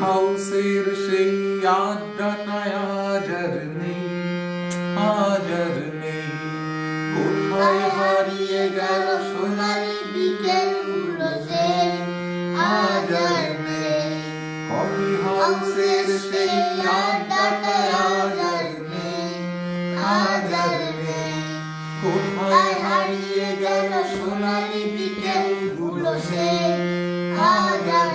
হাউসের সেই আড্ডাটায় আজার নেই আজার নেই কোথায় হারিয়ে গেল সোনালি বিকেল হাউসের সেই আড্ডাটায় আজ আর নেই আজ আর নেই কোথায় হারিয়ে গেল সোনালি বিকেলগুলো সে আজ আর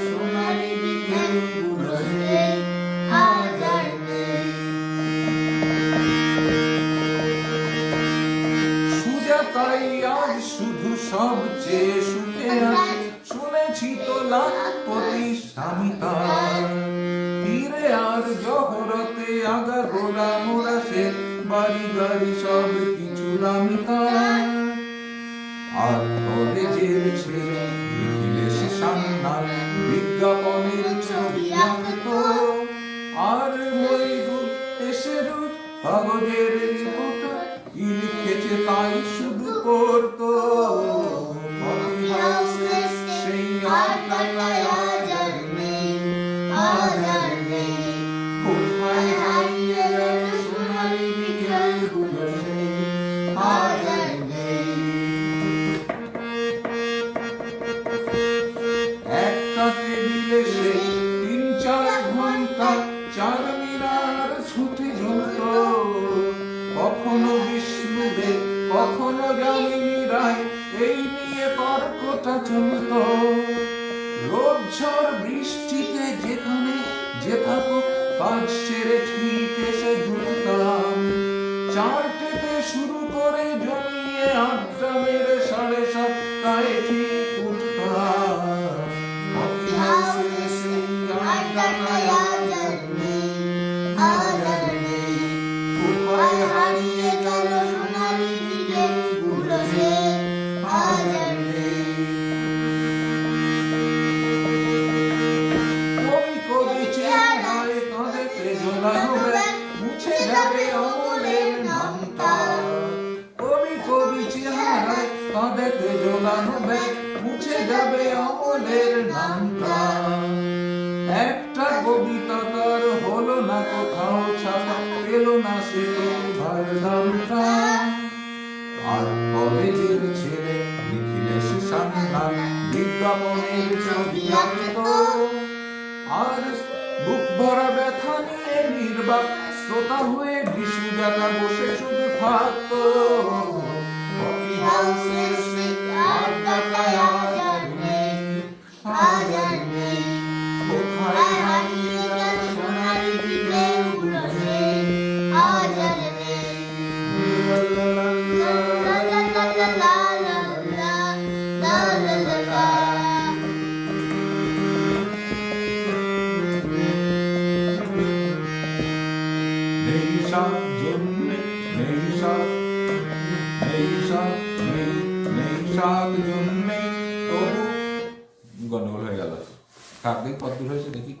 সবচেয়ে আছে, শুনেছি তো আর জহরতে আগা মোড়া সে বাড়ি গাড়ি সব কিছু আর সান্নাল বিজ্ঞাপনের ছবি আঁকতো। আর মইদুল এসে কাগজের রিপোর্ট কি লিখেছে তাই শুধু করতো তর্কটা চলত রোদ ঝড় বৃষ্টিতে যেখানে যে থাকুক কাজ সেরে ঠিক এসে নামটা একটা কবিতা তার হলো না কোথাও ছাপা পেল না সে ভার দামটা আর কলেজের ছেলে নিখিলেশ সান্নাল বিজ্ঞাপনের ছবি আর বুক ভরা ব্যথা নিয়ে নির্বাক, শ্রোতা হয়ে বিশু জাতা বসে শুধু থাকতো কফি হাউসের গন্ডগোল হয়ে গেল কাক দেখি কত হয়েছে দেখি